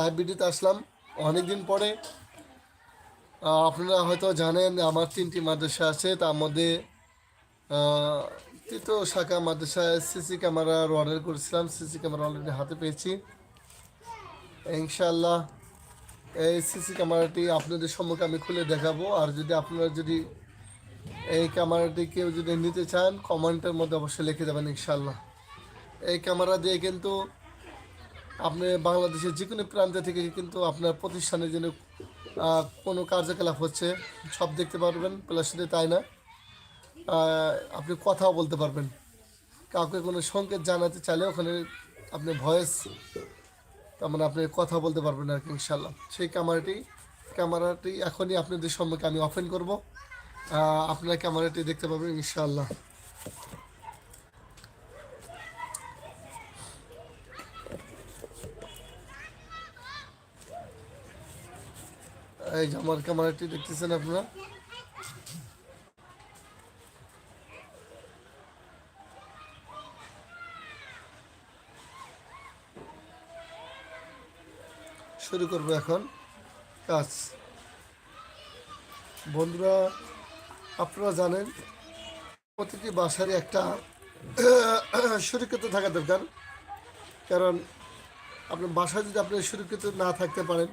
Live ভিডিওতে আসলাম। অনেক দিন পরে আপনারা হয়তো জানেন আমার তিনটি মাদ্রাসা আছে। তার মধ্যে তৃতীয় শাখা মাদ্রাসায় সিসি ক্যামেরার অর্ডার করেছিলাম। সিসি ক্যামেরা অলরেডি হাতে পেয়েছি। ইনশাল্লাহ এই সিসি ক্যামেরাটি আপনাদের সম্মুখে আমি খুলে দেখাবো। আর যদি আপনারা যদি এই ক্যামেরাটি কেউ যদি নিতে চান, কমেন্টের মধ্যে অবশ্যই লিখে দেবেন ইনশাল্লাহ এই ক্যামেরা দিয়ে কিন্তু আপনি বাংলাদেশের যে কোনো প্রান্ত থেকে কিন্তু আপনার প্রতিষ্ঠানের জন্য কোনো কার্যকলাপ হচ্ছে, সব দেখতে পারবেন, প্লাস শুধু তাই না আপনি কথাও বলতে পারবেন। কাউকে কোনো সংকেত জানাতে চাইলে ওখানে আপনি ভয়েস তার মানে আপনি কথা বলতে পারবেন আর কি ইনশাল্লাহ সেই ক্যামেরাটি ক্যামেরাটি এখনই আপনাদের সম্মুখে আমি ওপেন করব। আপনারা ক্যামেরাটি দেখতে পাবেন ইনশাল্লাহ এই যে আমার ক্যামেরাটি দেখতেছেন আপনারা? শুরু করব এখন। কাজ। বন্ধুরা, আপনারা জানেন, প্রতিটি বাসারই একটা সুরক্ষিত থাকা দরকার। কারণ, আপনার বাসায় যদি আপনি সুরক্ষিত না থাকতে পারেন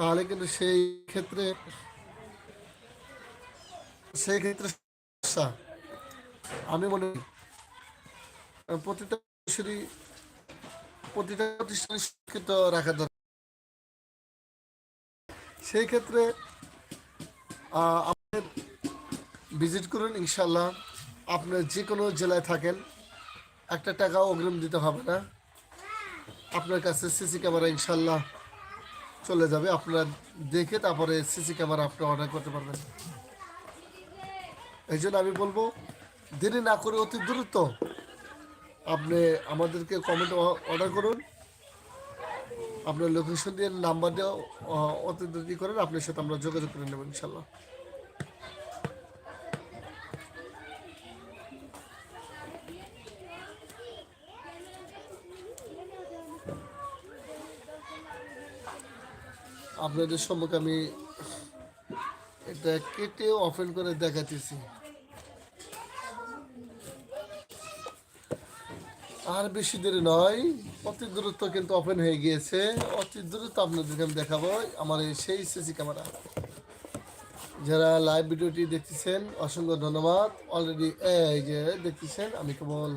তাহলে কিন্তু সেই ক্ষেত্রে সেই ক্ষেত্রে আমি মনে করি, প্রতিটা মানুষেরই, প্রতিটা প্রতিষ্ঠান শিক্ষিত রাখা দরকার। সেই ক্ষেত্রে আমাদের ভিজিট করুন ইনশাল্লাহ আপনার যে কোনো জেলায় থাকেন, একটা টাকাও অগ্রিম দিতে হবে না। আপনার কাছে সিসি ক্যামেরা ইনশাল্লাহ চলে যাবে, আপনারা দেখে তারপরে সিসি ক্যামেরা আপনি অর্ডার করতে পারবেন। এই জন্য আমি বলব, দেরি না করে অতি দ্রুত আপনি আমাদেরকে কমেন্ট অর্ডার করুন। আপনার লোকেশন দিয়ে নাম্বার দিয়ে অতি দ্রুত করেন, আপনার সাথে আমরা যোগাযোগ করে নেবেন ইনশাল্লাহ। আপনাদের সম্মুখে আমি এটা কেটে ওপেন করে দেখাতেছি। আর বেশি দেরি নয়, অতি দ্রুত কিন্তু ওপেন হয়ে গিয়েছে। অতি দ্রুত আপনাদেরকে আমি দেখাবো আমার এই সেই সিসি ক্যামেরা যারা লাইভ ভিডিওটি দেখতেছেন, অসংখ্য ধন্যবাদ। অলরেডি এই যে দেখতেছেন, আমি কেবল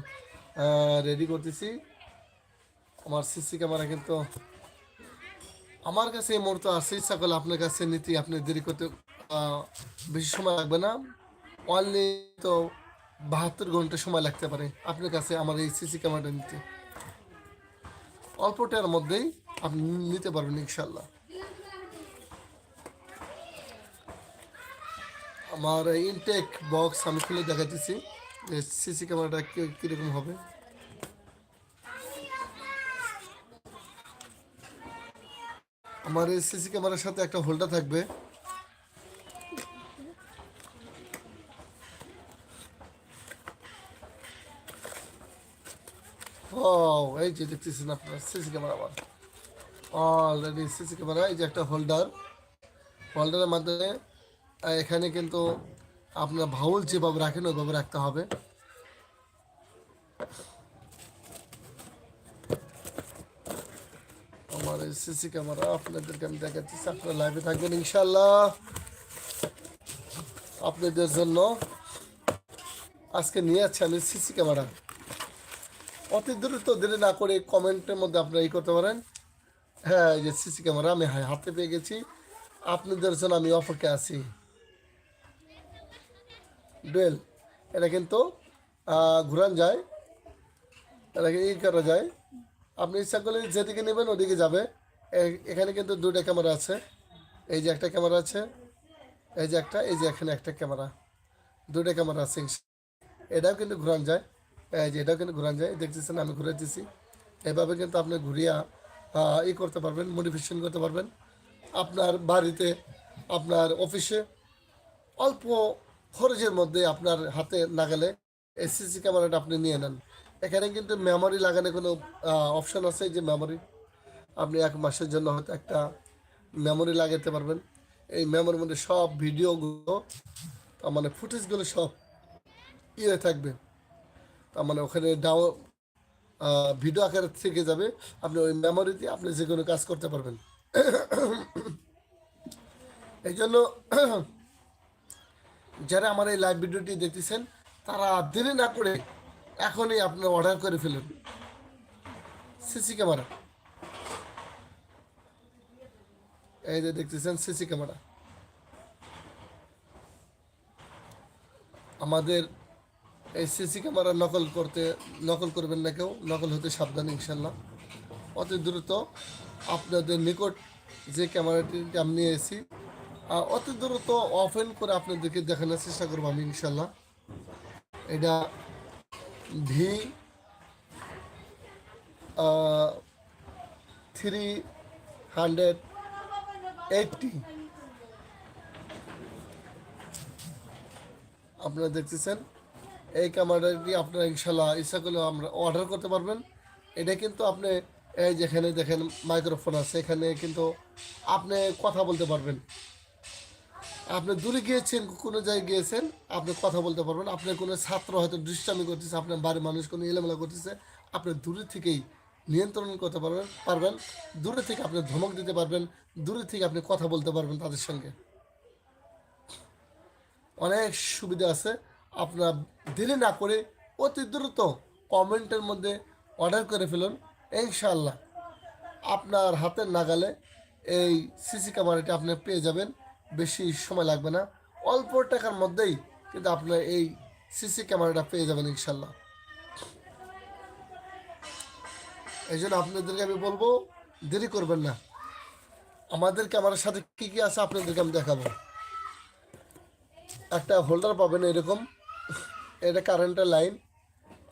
রেডি করতেছি। আমার সিসি ক্যামেরা কিন্তু আমার কাছে এই মুহূর্তে আসছে ইচ্ছা করলে আপনার কাছে নিতে আপনি দেরি করতে বেশি সময় লাগবে না। অনলি তো বাহাত্তর ঘণ্টা সময় লাগতে পারে আপনার কাছে আমার এই সিসি ক্যামেরাটা নিতে। অল্পটার মধ্যেই আপনি নিতে পারবেন ইনশাল্লাহ আমার ইনটেক বক্স আমি খুলে দেখাতেছি যে সিসি ক্যামেরাটা কীরকম হবে। আমার এই সিসি ক্যামেরার সাথে একটা হোল্ডার থাকবে। ও এই যে দেখতেছেন আপনার সিসি ক্যামেরা আমার অলরেডি সিসি ক্যামেরা, এই যে একটা হোল্ডার। হোল্ডারের মাধ্যমে এখানে কিন্তু আপনার ভাউল যেভাবে রাখেন, ওইভাবে রাখতে হবে। আমার সিসি ক্যামেরা, আপনাদেরকে আমি দেখাচ্ছি। আপনারা লাইভে থাকবেন ইনশাল্লাহ আপনাদের জন্য আজকে নিয়ে যাচ্ছি আমি সিসি ক্যামেরা। অতি দ্রুত দেরি না করে কমেন্টের মধ্যে আপনারা এই করতে পারেন। হ্যাঁ এই যে সিসি ক্যামেরা আমি হাতে পেয়ে গেছি। আপনাদের জন্য আমি অপেক্ষা আছি? ডুয়েল এটা কিন্তু ঘুরান যায় এটাকে ই করা যায়? আপনি ইচ্ছা করলে যেদিকে নেবেন ওদিকে যাবে। এখানে কিন্তু দুটা ক্যামেরা আছে। এই যে একটা ক্যামেরা আছে, এই যে একটা, এই যে এখানে একটা ক্যামেরা। দুটা ক্যামেরা আছে এটাও কিন্তু ঘুরান যায়। এই যে এটাও কিন্তু ঘুরান যায়। দেখতেছেন, আমি ঘুরে দিছি এভাবে কিন্তু আপনি ঘুরিয়া ই করতে পারবেন মডিফিকেশন করতে পারবেন। আপনার বাড়িতে, আপনার অফিসে, অল্প খরচের মধ্যে আপনার হাতে না গেলে এই সিসি ক্যামেরাটা আপনি নিয়ে নেন। এখানে কিন্তু মেমোরি লাগানো কোনো অপশন আছে যে মেমোরি আপনি এক মাসের জন্য হয়তো একটা মেমোরি লাগাতে পারবেন। এই মেমোরির মধ্যে সব ভিডিওগুলো তার মানে ফুটেজগুলো সব ইয়ে থাকবে। তার মানে ওখানে ডাউ ভিডিও আকারে থেকে যাবে। আপনি ওই মেমোরিতে আপনি যে কোনো কাজ করতে পারবেন। এই জন্য যারা আমার এই লাইভ ভিডিওটি দেখতেছেন, তারা দেরি না করে এখনই আপনার অর্ডার করে ফেলুন। সিসি ক্যামেরা এই যে দেখতেছেন সিসি ক্যামেরা আমাদের এই সিসি ক্যামেরা নকল করতে, নকল করবেন না কেউ, নকল হতে সাবধান ইনশাল্লাহ। অতি দ্রুত আপনাদের নিকট যে ক্যামেরাটি আমি নিয়ে এসেছি অতি দ্রুত অফেন করে আপনাদেরকে দেখানোর চেষ্টা করব আমি ইনশাল্লাহ। এটা ভি থ্রি হান্ড্রেড এইটটি। আপনারা দেখতেছেন, এই ক্যামেরাটি আপনারা ইনশাল্লাহ ইচ্ছা করলে আমরা অর্ডার করতে পারবেন। এটা কিন্তু আপনি, এই যেখানে দেখেন মাইক্রোফোন আছে, এখানে কিন্তু আপনি কথা বলতে পারবেন। আপনি দূরে গিয়েছেন, কোনো জায়গায় গিয়েছেন, আপনি কথা বলতে পারবেন। আপনার কোনো ছাত্র হয়তো দৃষ্টামি করতেছে, আপনার বাড়ির মানুষ কোনো এলোমেলা করতেছে, আপনি দূরে থেকেই নিয়ন্ত্রণ করতে পারবেন পারবেন। দূরে থেকে আপনি ধমক দিতে পারবেন, দূরে থেকে আপনি কথা বলতে পারবেন তাদের সঙ্গে। অনেক সুবিধা আছে। আপনারা দেরি না করে অতি দ্রুত কমেন্টের মধ্যে অর্ডার করে ফেলুন ইনশাল্লাহ আপনার হাতের নাগালে এই সিসি ক্যামেরাটি আপনি পেয়ে যাবেন। বেশি সময় লাগবে না। অল্প টাকার মধ্যেই কিন্তু আপনার এই সিসি ক্যামেরাটা পেয়ে যাবেন ইনশাল্লাহ। এই জন্য আপনাদেরকে আমি বলব, দেরি করবেন না। আমাদের ক্যামেরার সাথে কী কী আছে আপনাদেরকে আমি দেখাবো। একটা হোল্ডার পাবেন এরকম, এটা কারেন্টের লাইন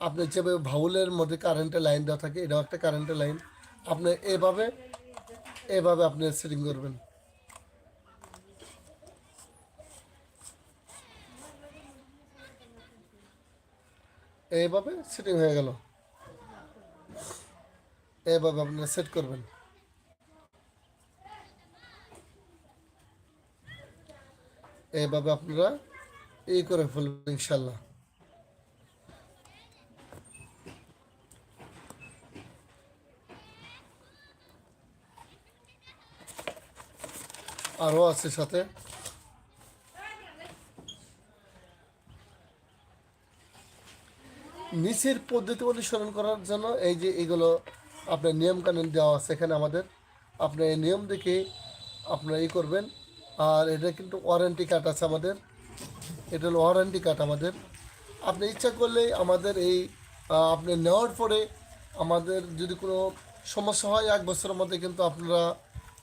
আপনি যেভাবে ভাউলের মধ্যে কারেন্টের লাইন দেওয়া থাকে, এটাও একটা কারেন্টের লাইন আপনি এভাবে এভাবে আপনি সেটিং করবেন। এইভাবে সেটিং হয়ে গেল। এইভাবে আপনারা সেট করবেন। এইভাবে আপনারা এই করে ফেলবেন ইনশাল্লাহ আরও আছে সাথে। নিচের পদ্ধতি অনুসরণ করার জন্য এই যে এগুলো আপনার নিয়ম কানুন দেওয়া আছে এখানে আমাদের আপনি এই নিয়ম দেখে আপনারা ই করবেন। আর এটা কিন্তু ওয়ারেন্টি কার্ড আছে আমাদের। এটা হলো ওয়ারেন্টি কার্ড আমাদের। আপনি ইচ্ছা করলেই আমাদের এই আপনি নেওয়ার পরে আমাদের যদি কোনো সমস্যা হয়, এক বছরের মধ্যে কিন্তু আপনারা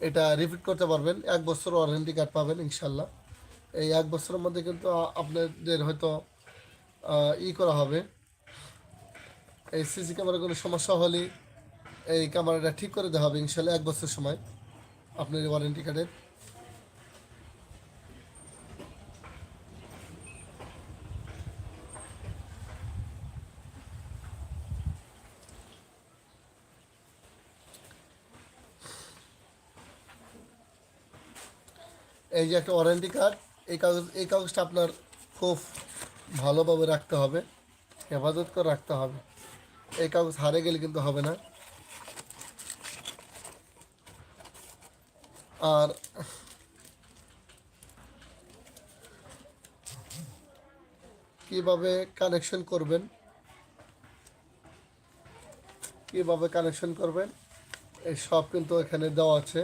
এটা রিপিট করতে পারবেন। এক বছর ওয়ারেন্টি কার্ড পাবেন ইনশাল্লাহ। এই এক বছরের মধ্যে কিন্তু আপনাদের হয়তো ই করা হবে। এই সিসি ক্যামেরার কোনো সমস্যা হলে এই ক্যামেরাটা ঠিক করে দেওয়া হবে ইনশাল্লাহ এক বছর সময় আপনার ওয়ারেন্টি কার্ডের এই যে একটা ওয়ারেন্টি কার্ড এই কাগজ এই কাগজটা আপনার খুব ভালোভাবে রাখতে হবে, হেফাজত করে রাখতে হবে। এই কাগজ হারে গেলে কিন্তু হবে না। আর কীভাবে কানেকশন করবেন? কীভাবে কানেকশন করবেন? এই সব কিন্তু এখানে দেওয়া আছে।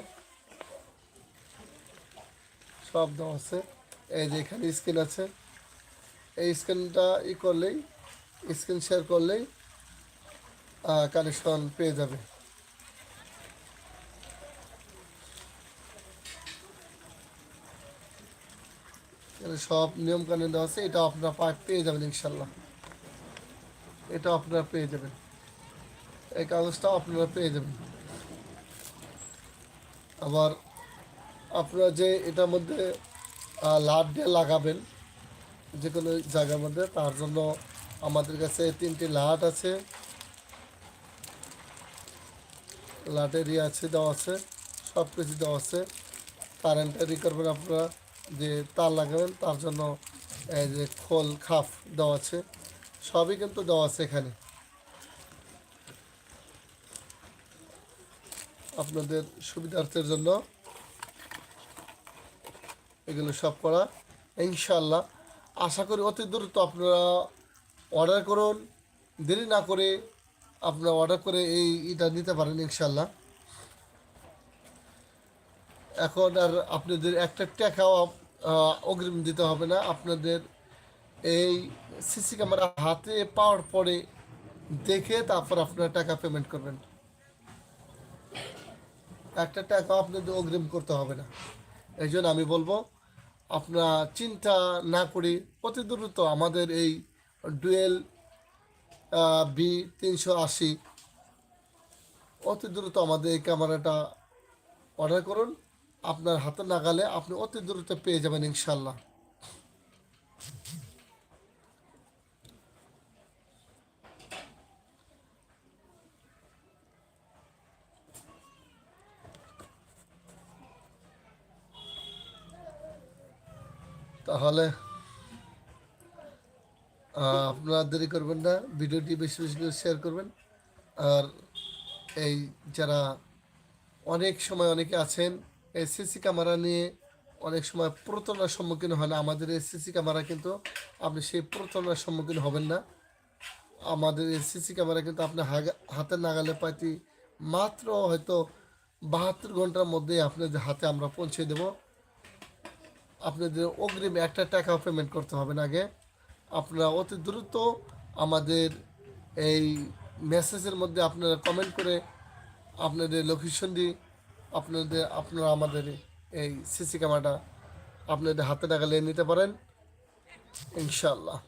সব দেওয়া আছে। এই যে এখানে স্ক্রিন আছে। এই স্ক্রিনটা ই করলেই স্ক্রিন শেয়ার করলেই কানেকশন পেয়ে যাবে। সব নিয়ম কানুন দেওয়া আছে, এটা আপনারা পেয়ে যাবেন ইনশাল্লাহ। এটা আপনারা পেয়ে যাবেন। এই কাগজটাও আপনারা পেয়ে যাবেন। আবার আপনারা যে এটার মধ্যে লাভ দিয়ে লাগাবেন যে কোনো জায়গার মধ্যে, তার জন্য আমাদের কাছে তিনটি লাট আছে। লাটের আছে, দেওয়া আছে সব কিছু দেওয়া আছে। কারেন্টের ই করবেন আপনারা, যে তার লাগাবেন, তার জন্য এই যে খোল, খাফ দেওয়া আছে, সবই কিন্তু দেওয়া আছে এখানে। আপনাদের সুবিধার্থের জন্য এগুলো সব করা। ইনশাল্লাহ আশা করি অতি দ্রুত আপনারা অর্ডার করুন। দেরি না করে আপনারা অর্ডার করে এই এটা নিতে পারেন ইনশাল্লাহ এখন আর আপনাদের একটা টাকাও অগ্রিম দিতে হবে না। আপনাদের এই সিসি ক্যামেরা হাতে পাওয়ার পরে দেখে তারপর আপনারা টাকা পেমেন্ট করবেন। একটা টাকা আপনাদের অগ্রিম করতে হবে না। এই জন্য আমি বলব, আপনারা চিন্তা না করে অতি দ্রুত আমাদের এই ডুয়েল বি তিনশো আশি। অতি দ্রুত আমাদের এই ক্যামেরাটা অর্ডার করুন। আপনার হাতে নাগালে আপনি অতি দ্রুত পেয়ে যাবেন ইনশাল্লাহ তাহলে আপনারা দেরি করবেন না, ভিডিওটি বেশি বেশি করে শেয়ার করবেন। আর এই যারা অনেক সময় অনেকে আছেন এই সিসি ক্যামেরা নিয়ে অনেক সময় প্রতারণার সম্মুখীন হয় না আমাদের এই সিসি ক্যামেরা কিন্তু আপনি সেই প্রতারণার সম্মুখীন হবেন না। আমাদের এই সিসি ক্যামেরা কিন্তু আপনি হাগা- হাতে নাগালে পাইতে মাত্র হয়তো বাহাত্তর ঘণ্টার মধ্যে আপনাদের হাতে আমরা পৌঁছে দেবো। আপনাদের অগ্রিম একটা টাকা পেমেন্ট করতে হবে না আগে। আপনারা অতি দ্রুত আমাদের এই মেসেজের মধ্যে আপনারা কমেন্ট করে আপনাদের লোকেশন লোকেশনটি আপনাদের, আপনারা আমাদের এই সিসি ক্যামেরাটা আপনাদের হাতে টাকা নিতে পারেন ইনশাল্লাহ